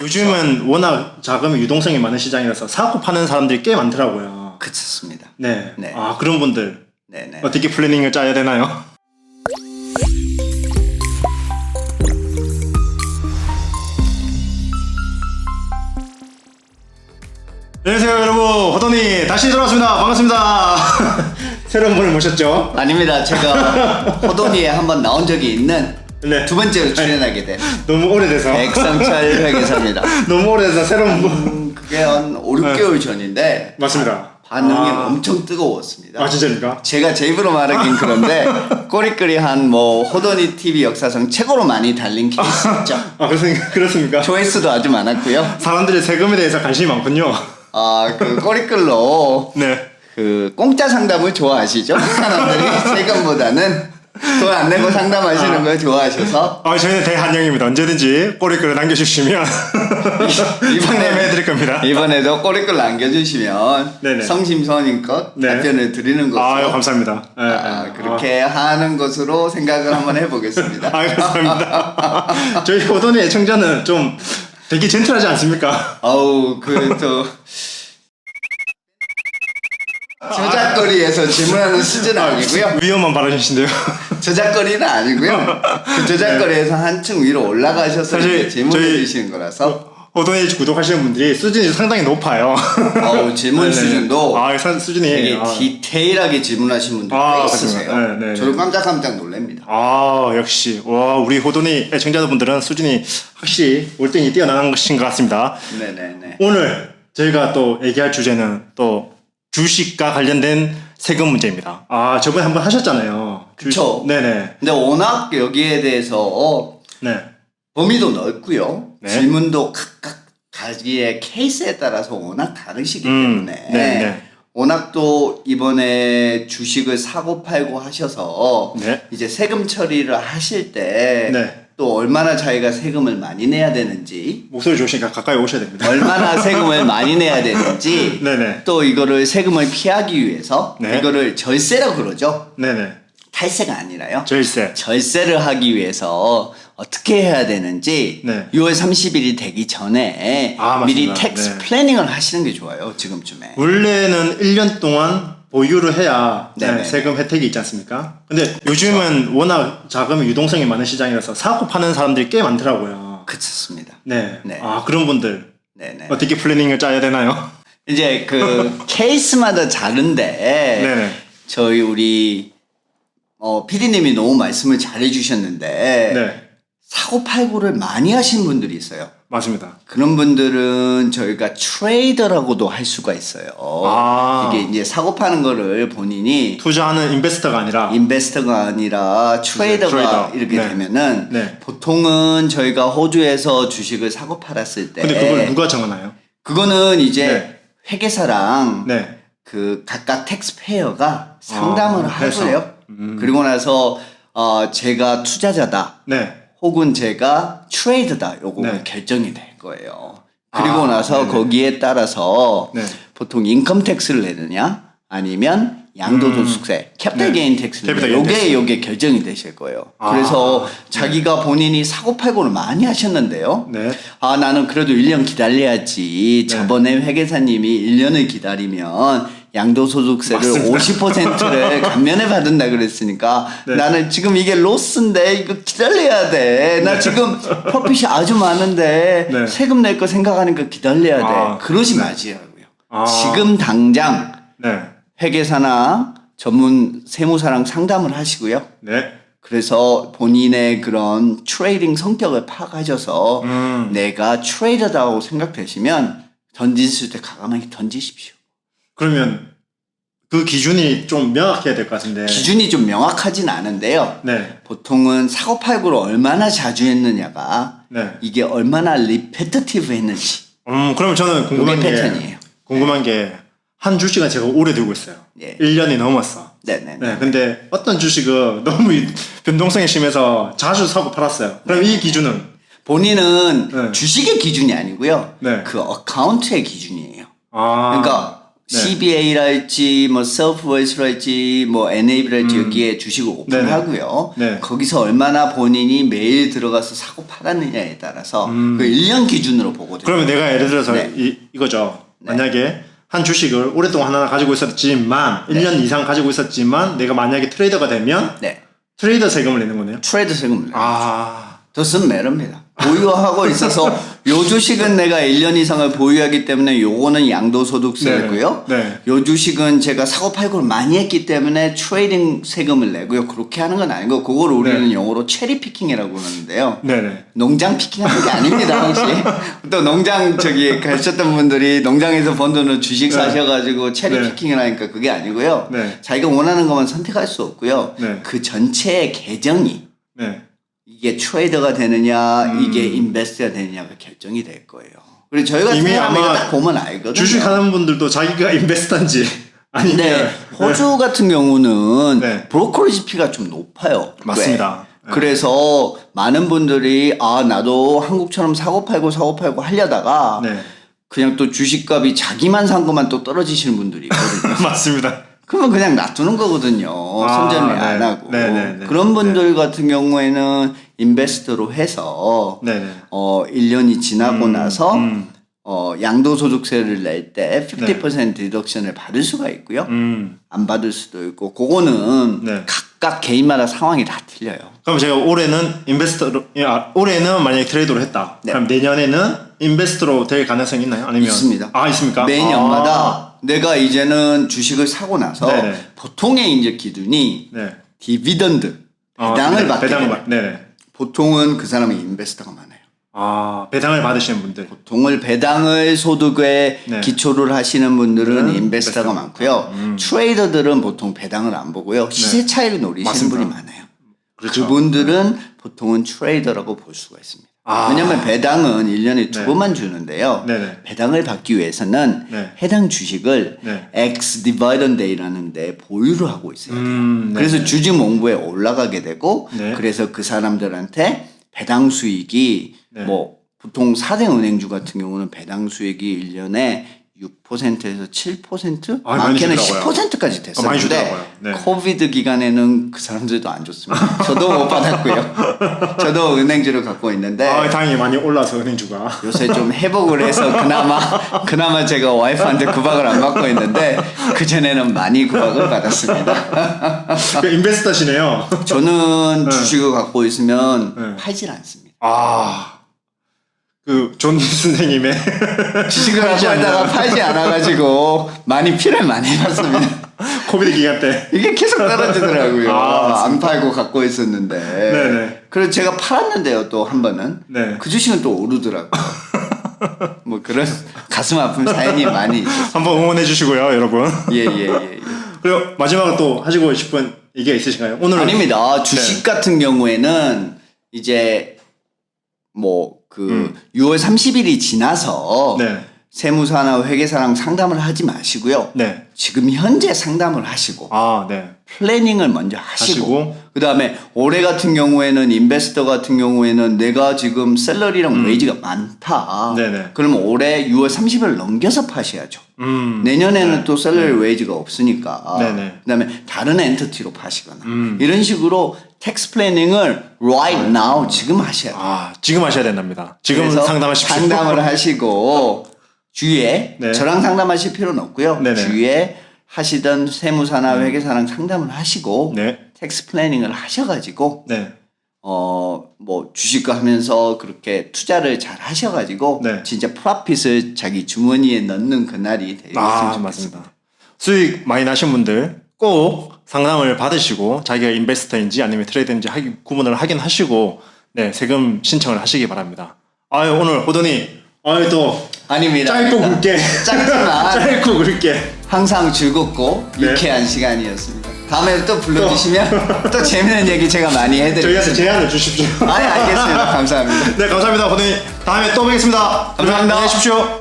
요즘은 워낙 자금이 유동성이 많은 시장이라서 사고 파는 사람들이 꽤 많더라고요. 그렇습니다. 네. 네. 아 그런 분들 네네. 어떻게 플래닝을 짜야 되나요? 안녕하세요 여러분 호돈이 다시 돌아왔습니다 반갑습니다 새로운 분을 모셨죠 아닙니다. 제가 호돈이에 한번 나온 적이 있는 네. 두 번째로 출연하게 된 너무 오래돼서 백성철 회계사입니다. 너무 오래돼서 새로운 분 음, 그게 한 5, 6개월 전인데 맞습니다 반응이 아. 엄청 뜨거웠습니다. 아 진짜입니까? 제가 제 입으로 말하긴 그런데 꼬리꼬리한 뭐 호돈이 TV 역사상 최고로 많이 달린 케이스였죠. 아 그렇습니까? 그렇습니까? 조회수도 아주 많았고요. 사람들이 세금에 대해서 관심이 많군요 아, 그 꼬리글로 네 그 공짜 상담을 좋아하시죠? 사람들이 세금보다는 돈 안 내고 상담하시는 걸 좋아하셔서 아, 저희는 대한영입니다. 언제든지 꼬리글을 남겨주시면 이번에 상담해드릴 겁니다. 이번에도 꼬리글 남겨주시면 네네. 성심성의껏 네. 답변을 드리는 것으로 아유, 감사합니다. 예, 아, 예. 그렇게 하는 것으로 생각을 한번 해보겠습니다. 아, 아, 감사합니다. 저희 오돈의 애청자는 좀 되게 젠틀하지 않습니까? 아우 그또 저작거리에서 질문하는 수준은 아니고요. 위험한 발언이신데요. 저작거리는 아니고요. 그 저작거리에서 한층 위로 올라가셔서 사실 이렇게 질문해 저희- 주시는 거라서 오돈의 구독하시는 분들이 수준이 상당히 높아요. 어우, 질문 네 네. 수준도 아, 사- 수준이. 되게 아, 디테일하게 질문하신 분들 아, 꽤 있으세요. 그렇구나. 네, 네, 네. 깜짝깜짝 놀랍니다. 아, 역시. 와, 우리 호돈이 애청자분들은 수준이 확실히 월등히 뛰어난 것인 것 같습니다. 네네네. 오늘 저희가 또 얘기할 주제는 또 주식과 관련된 세금 문제입니다. 아, 저번에 한번 하셨잖아요. 그쵸. 주식- 네네. 근데 워낙 여기에 대해서 네. 범위도 넓고요. 네. 질문도 각각 자기의 케이스에 따라서 워낙 다르시기 음, 때문에 네, 네. 워낙 또 이번에 주식을 사고 팔고 하셔서 네. 이제 세금 처리를 하실 때 또 네. 얼마나 자기가 세금을 많이 내야 되는지 목소리 좋으시니까 가까이 오셔야 됩니다. 얼마나 세금을 많이 내야 되는지 네네. 또 이거를 세금을 피하기 위해서 네. 이거를 절세라고 그러죠. 네네. 탈세가 아니라요. 절세. 절세를 하기 위해서 어떻게 해야 되는지 네. 6월 30일이 되기 전에 아, 미리 맞습니다. 텍스 네. 플래닝을 하시는 게 좋아요. 지금쯤에. 원래는 1년 동안 보유를 해야 네, 네네. 세금 혜택이 있지 않습니까? 근데 요즘은 워낙 자금이 유동성이 많은 시장이라서 사고 파는 사람들이 꽤 많더라고요. 그렇습니다. 네. 네. 아, 그런 분들 네네. 어떻게 플래닝을 짜야 되나요? 이제 그 케이스마다 다른데 네네. 저희 우리 어 PD님이 너무 말씀을 잘 해주셨는데 네. 사고 팔고를 많이 하신 분들이 있어요. 맞습니다. 그런 분들은 저희가 트레이더라고도 할 수가 있어요. 아. 이게 이제 사고 파는 거를 본인이 투자하는 인베스터가 아니라 인베스터가 아니라 트레이더가 트레이더. 이렇게 네. 되면은 네. 보통은 저희가 호주에서 주식을 사고 팔았을 때 근데 그걸 누가 정하나요? 그거는 이제 네. 회계사랑 네. 그 각각 텍스페이어가 상담을 아, 해서. 하고요. 음. 그리고 나서 어 제가 투자자다 네. 혹은 제가 트레이드다 요거가 네. 결정이 될 거예요. 그리고 아, 나서 네네. 거기에 따라서 네. 보통 인컴 텍스를 내느냐 아니면 양도소득세, 네. 게인 텍스를 텍스. 요게 요게 결정이 되실 거예요. 아, 그래서 네. 자기가 본인이 사고 팔고를 많이 하셨는데요. 네. 아 나는 그래도 1년 기다려야지. 네. 저번에 회계사님이 1년을 기다리면 양도소득세를 맞습니다. 50%를 감면해 받는다 그랬으니까 네. 나는 지금 이게 로스인데 이거 기다려야 돼. 나 지금 프로핏이 아주 많은데 네. 세금 낼 거 생각하니까 기다려야 돼. 아, 그러지 마시라고요. 아. 지금 당장 네. 회계사나 전문 세무사랑 상담을 하시고요. 네. 그래서 본인의 그런 트레이딩 성격을 파악하셔서 음. 내가 트레이더다고 생각되시면 던지실 때 과감하게 던지십시오. 그러면 그 기준이 좀 명확해야 될 것 같은데. 기준이 좀 명확하진 않은데요. 네. 보통은 사고 팔고를 얼마나 자주 했느냐가 네. 이게 얼마나 리페터티브 했는지 음, 그러면 저는 궁금한 요게 게 패턴이에요. 궁금한 게 한 주식은 제가 오래 들고 있어요. 예. 1년이 넘었어. 네네. 네, 근데 어떤 주식은 너무 이- 변동성이 심해서 자주 사고 팔았어요. 그럼 이 기준은 본인은 네. 주식의 기준이 아니고요. 네. 그 어카운트의 기준이에요. 아, 그러니까 CBA랄지 뭐 self-voice랄지 뭐 NAB랄지 여기에 주식을 오픈하고요. 음. 네네. 거기서 얼마나 본인이 매일 들어가서 사고 팔았느냐에 따라서 그 1년 기준으로 보거든요. 음. 그러면 내가 예를 들어서 네. 이, 이거죠. 만약에 한 주식을 오랫동안 하나 가지고 있었지만 1년 이상 가지고 있었지만 내가 만약에 트레이더가 되면 네. 트레이더 세금을 내는 거네요. 트레이드 세금을 내요. 아, 더슨 매릅니다. 보유하고 있어서 요 주식은 내가 1년 이상을 보유하기 때문에 요거는 양도소득세고요. 네, 네. 요 주식은 제가 사고 팔고를 많이 했기 때문에 트레이딩 세금을 내고요. 그렇게 하는 건 아니고 그걸 우리는 네. 영어로 체리 피킹이라고 그러는데요. 네네. 농장 피킹하는 게 아닙니다, 혹시. 또 농장 저기 가셨던 분들이 농장에서 번 돈을 주식 네. 사셔가지고 체리 네. 피킹을 하니까 그게 아니고요. 네. 자기가 원하는 것만 선택할 수 없고요. 네. 그 전체의 계정이 네. 이게 트레이더가 되느냐, 음. 이게 인베스트가 되느냐가 결정이 될 거예요. 그리고 저희 같은 이미 아마 딱 보면 알거든요. 주식 하는 분들도 자기가 인베스트한지 아니면 네, 호주 같은 경우는 네. 브로커리지 피가 좀 높아요. 맞습니다. 꽤. 그래서 많은 분들이 아 나도 한국처럼 사고 팔고 사고 팔고 하려다가 네. 그냥 또 주식값이 자기만 산 것만 또 떨어지시는 분들이 있거든요. 맞습니다. 그러면 그냥 놔두는 거거든요. 아, 손절매 네. 안 하고. 네, 네, 네. 그런 분들 같은 경우에는 인베스트로 해서 네네. 어 1년이 지나고 음, 나서 음. 어 양도소득세를 낼 때 50% 디덕션을 받을 수가 있고요. 음. 안 받을 수도 있고 그거는 네. 각각 개인마다 상황이 다 틀려요. 그럼 제가 올해는 인베스터로 아, 올해는 만약에 트레이더로 했다. 네. 그럼 내년에는 인베스터로 될 가능성이 있나요? 아니면 있습니다. 아 있습니까? 매년마다 아, 내가 이제는 주식을 사고 나서 네네. 보통의 이제 기준이 네. 디비던드 어, 배당을 네, 받게 돼요. 받. 네네. 보통은 그 사람이 인베스터가 많아요. 아 배당을 받으시는 분들. 보통을 배당을 소득에 네. 기초를 하시는 분들은 음, 인베스터가 인베스터. 많고요. 음. 트레이더들은 보통 배당을 안 보고요. 시세 차이를 노리시는 맞습니다. 분이 많아요. 그렇죠. 그분들은 보통은 트레이더라고 볼 수가 있습니다. 아. 왜냐하면 배당은 1년에 두 네. 번만 주는데요. 네네. 배당을 받기 위해서는 네. 해당 주식을 네. X 디바이던 데이라는 데 보유를 하고 있어요. 음, 네. 그래서 주주 몽부에 올라가게 되고 네. 그래서 그 사람들한테 배당 수익이 네. 뭐 보통 4대 은행주 같은 경우는 배당 수익이 1년에 6%에서 7% 아, 많게는 주더라고요. 10%까지 아, 됐었는데 주더라고요. 네. 코비드 기간에는 그 사람들도 안 좋습니다. 저도 못 받았고요. 저도 은행주를 갖고 있는데 아 다행히 많이 올라서 은행주가. 요새 좀 회복을 해서 그나마 그나마 제가 와이프한테 구박을 안 받고 있는데 그 전에는 많이 구박을 받았습니다. 그 인베스터시네요. 저는 네. 주식을 갖고 있으면 네. 팔질 않습니다. 아. 그 존 선생님의 갖고 있다가 않나. 팔지 않아가지고 많이 피를 많이 봤습니다. 코비드 기간 때. 이게 계속 떨어지더라고요. 아, 안 팔고 갖고 있었는데. 네네. 그래서 제가 팔았는데요, 또 한 번은. 네. 그 주식은 또 오르더라고요. 뭐 그런 가슴 아픈 사연이 많이 있었어요. 한번 응원해 주시고요, 여러분. 예, 예, 예. 예. 그리고 마지막으로 또 하시고 싶은 얘기가 있으신가요? 오늘 아닙니다. 주식 같은 경우에는 이제 뭐 그 음. 6월 30일이 지나서 네. 세무사나 회계사랑 상담을 하지 마시고요. 네. 지금 현재 상담을 하시고 아, 네. 플래닝을 먼저 하시고, 하시고. 그다음에 올해 같은 경우에는 인베스터 같은 경우에는 내가 지금 셀러리랑 웨이지가 많다. 음. 네네. 그러면 올해 6월 30일 넘겨서 파셔야죠. 음. 내년에는 네. 또 셀러리 웨이지가 없으니까 네네. 그다음에 다른 엔터티로 파시거나 음. 이런 식으로 텍스 플래닝을 right now 지금 하셔야 돼요. 아, 지금 하셔야 된답니다. 지금 그래서 상담하십시오. 상담을 하시고 주위에 네. 저랑 상담하실 필요는 없고요. 네네. 주위에 하시던 세무사나 회계사랑 상담을 하시고 네. 텍스 플래닝을 하셔가지고 네. 어 뭐 주식과 하면서 그렇게 투자를 잘 하셔가지고 네. 진짜 프라핏을 자기 주머니에 넣는 그날이 되겠으면 아. 맞습니다. 수익 많이 나신 분들 꼭 상담을 받으시고 자기가 인베스터인지 아니면 트레이드인지 하기, 구분을 하긴 하시고 네, 세금 신청을 하시기 바랍니다. 아유, 오늘 호돈이 아유 또 아닙니다. 짧고 굵게 짧지만 짧고 굵게 항상 즐겁고 네. 유쾌한 시간이었습니다. 다음에 또 불러주시면 또 재밌는 얘기 제가 많이 저희한테 해드리겠습니다. 제안을 주십시오. 아니 알겠습니다. 감사합니다. 네, 감사합니다. 호돈이 다음에 또 뵙겠습니다. 감사합니다. 안녕히 계십시오.